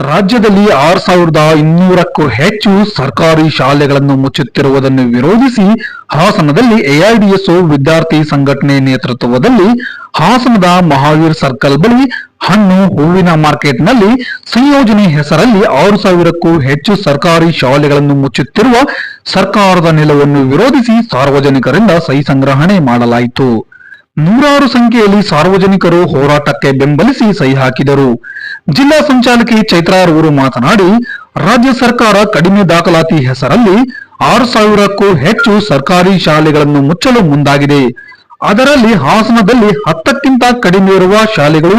ರಾಜ್ಯದಲ್ಲಿ ಆರು ಸಾವಿರದ ಇನ್ನೂರಕ್ಕೂ ಹೆಚ್ಚು ಸರ್ಕಾರಿ ಶಾಲೆಗಳನ್ನು ಮುಚ್ಚುತ್ತಿರುವುದನ್ನು ವಿರೋಧಿಸಿ ಹಾಸನದಲ್ಲಿ ಎಐಡಿಎಸ್ಒ ವಿದ್ಯಾರ್ಥಿ ಸಂಘಟನೆ ನೇತೃತ್ವದಲ್ಲಿ ಹಾಸನದ ಮಹಾವೀರ್ ಸರ್ಕಲ್ ಬಳಿ ಹಣ್ಣು ಹೂವಿನ ಮಾರ್ಕೆಟ್ನಲ್ಲಿ ಸಂಯೋಜನೆ ಹೆಸರಲ್ಲಿ ಆರು ಸಾವಿರಕ್ಕೂ ಹೆಚ್ಚು ಸರ್ಕಾರಿ ಶಾಲೆಗಳನ್ನು ಮುಚ್ಚುತ್ತಿರುವ ಸರ್ಕಾರದ ನಿಲುವನ್ನು ವಿರೋಧಿಸಿ ಸಾರ್ವಜನಿಕರಿಂದ ಸಹಿ ಸಂಗ್ರಹಣೆ ಮಾಡಲಾಯಿತು. ನೂರಾರು ಸಂಖ್ಯೆಯಲ್ಲಿ ಸಾರ್ವಜನಿಕರು ಹೋರಾಟಕ್ಕೆ ಬೆಂಬಲಿಸಿ ಸಹಿ ಹಾಕಿದರು. ಜಿಲ್ಲಾ ಸಂಚಾಲಕಿ ಚೈತ್ರಾರವರು ಮಾತನಾಡಿ, ರಾಜ್ಯ ಸರ್ಕಾರ ಕಡಿಮೆ ದಾಖಲಾತಿ ಹೆಸರಲ್ಲಿ ಆರು ಸಾವಿರಕ್ಕೂ ಹೆಚ್ಚು ಸರ್ಕಾರಿ ಶಾಲೆಗಳನ್ನು ಮುಚ್ಚಲು ಮುಂದಾಗಿದೆ. ಅದರಲ್ಲಿ ಹಾಸನದಲ್ಲಿ ಹತ್ತಕ್ಕಿಂತ ಕಡಿಮೆ ಇರುವ ಶಾಲೆಗಳು,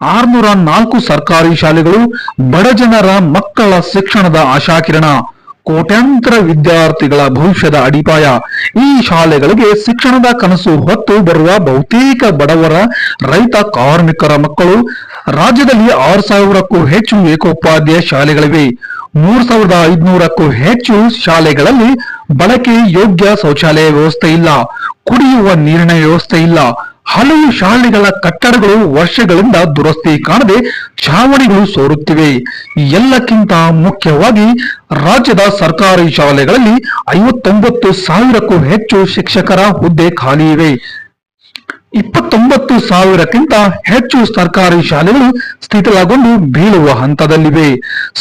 ಆರ್ನೂರ ನಾಲ್ಕು ಸರ್ಕಾರಿ ಶಾಲೆಗಳು ಬಡಜನರ ಮಕ್ಕಳ ಶಿಕ್ಷಣದ ಆಶಾಕಿರಣ. ಕೋಟ್ಯಾಂತರ ವಿದ್ಯಾರ್ಥಿಗಳ ಭವಿಷ್ಯದ ಅಡಿಪಾಯ. ಈ ಶಾಲೆಗಳಿಗೆ ಶಿಕ್ಷಣದ ಕನಸು ಹೊತ್ತು ಬರುವ ಬಹುತೇಕ ಬಡವರ, ರೈತ, ಕಾರ್ಮಿಕರ ಮಕ್ಕಳು ರಾಜ್ಯದಲ್ಲಿ ಆರು ಸಾವಿರಕ್ಕೂ ಹೆಚ್ಚು ಏಕೋಪಾಧ್ಯಾಯ ಶಾಲೆಗಳಿವೆ. ಮೂರ್ ಸಾವಿರದ ಐದುನೂರಕ್ಕೂ ಹೆಚ್ಚು ಶಾಲೆಗಳಲ್ಲಿ ಬಳಕೆ ಯೋಗ್ಯ ಶೌಚಾಲಯ ವ್ಯವಸ್ಥೆ ಇಲ್ಲ. ಕುಡಿಯುವ ನೀರಿನ ವ್ಯವಸ್ಥೆ ಇಲ್ಲ. ಹಲವು ಶಾಲೆಗಳ ಕಟ್ಟಡಗಳು ವರ್ಷಗಳಿಂದ ದುರಸ್ತಿ ಕಾಣದೆ ಛಾವಣಿಗಳು ಸೋರುತ್ತಿವೆ. ಎಲ್ಲಕ್ಕಿಂತ ಮುಖ್ಯವಾಗಿ ರಾಜ್ಯದ ಸರ್ಕಾರಿ ಶಾಲೆಗಳಲ್ಲಿ ಐವತ್ತೊಂಬತ್ತು ಸಾವಿರಕ್ಕೂ ಹೆಚ್ಚು ಶಿಕ್ಷಕರ ಹುದ್ದೆ ಖಾಲಿ ಇವೆ. ಇಪ್ಪತ್ತೊಂಬತ್ತು ಸಾವಿರಕ್ಕಿಂತ ಹೆಚ್ಚು ಸರ್ಕಾರಿ ಶಾಲೆಗಳು ಸ್ಥಿತಿಲಗೊಂಡು ಬೀಳುವ ಹಂತದಲ್ಲಿವೆ.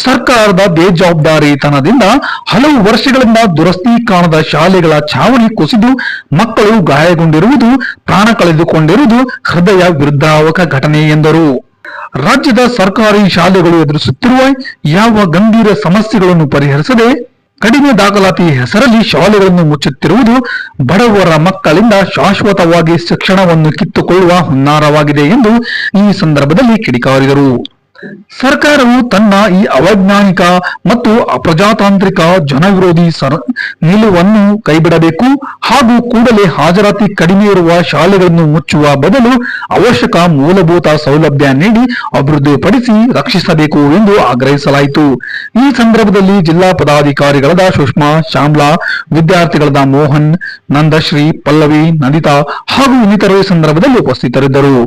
ಸರ್ಕಾರದ ಬೇಜವಾಬ್ದಾರಿತನದಿಂದ ಹಲವು ವರ್ಷಗಳಿಂದ ದುರಸ್ತಿ ಕಾಣದ ಶಾಲೆಗಳ ಛಾವಣಿ ಕುಸಿದು ಮಕ್ಕಳು ಗಾಯಗೊಂಡಿರುವುದು, ಪ್ರಾಣ ಕಳೆದುಕೊಂಡಿರುವುದು ಹೃದಯ ವಿರುದ್ಧಾವಕ ಘಟನೆ ಎಂದರು. ರಾಜ್ಯದ ಸರ್ಕಾರಿ ಶಾಲೆಗಳು ಎದುರಿಸುತ್ತಿರುವ ಯಾವ ಗಂಭೀರ ಸಮಸ್ಯೆಗಳನ್ನು ಪರಿಹರಿಸದೆ ಕಡಿಮೆ ದಾಖಲಾತಿ ಹೆಸರಲ್ಲಿ ಶಾಲೆಗಳನ್ನು ಮುಚ್ಚುತ್ತಿರುವುದು ಬಡವರ ಮಕ್ಕಳಿಂದ ಶಾಶ್ವತವಾಗಿ ಶಿಕ್ಷಣವನ್ನು ಕಿತ್ತುಕೊಳ್ಳುವ ಹುನ್ನಾರವಾಗಿದೆ ಎಂದು ಈ ಸಂದರ್ಭದಲ್ಲಿ ಕಿಡಿಕಾರಿದರು. ಸರ್ಕಾರವು ತನ್ನ ಈ ಅವೈಜ್ಞಾನಿಕ ಮತ್ತು ಅಪ್ರಜಾತಾಂತ್ರಿಕ ಜನವಿರೋಧಿ ಸರ ನಿಲುವನ್ನು ಕೈಬಿಡಬೇಕು ಹಾಗೂ ಕೂಡಲೇ ಹಾಜರಾತಿ ಕಡಿಮೆ ಇರುವ ಶಾಲೆಗಳನ್ನು ಮುಚ್ಚುವ ಬದಲು ಅವಶ್ಯಕ ಮೂಲಭೂತ ಸೌಲಭ್ಯ ನೀಡಿ ಅಭಿವೃದ್ಧಿಪಡಿಸಿ ರಕ್ಷಿಸಬೇಕು ಎಂದು ಆಗ್ರಹಿಸಲಾಯಿತು. ಈ ಸಂದರ್ಭದಲ್ಲಿ ಜಿಲ್ಲಾ ಪದಾಧಿಕಾರಿಗಳಾದ ಸುಷ್ಮಾ, ಶ್ಯಾಮ್ಲಾ, ವಿದ್ಯಾರ್ಥಿಗಳಾದ ಮೋಹನ್, ನಂದಶ್ರೀ, ಪಲ್ಲವಿ, ನಂದಿತಾ ಹಾಗೂ ಇನ್ನಿತರರು ಸಂದರ್ಭದಲ್ಲಿ ಉಪಸ್ಥಿತರಿದ್ದರು.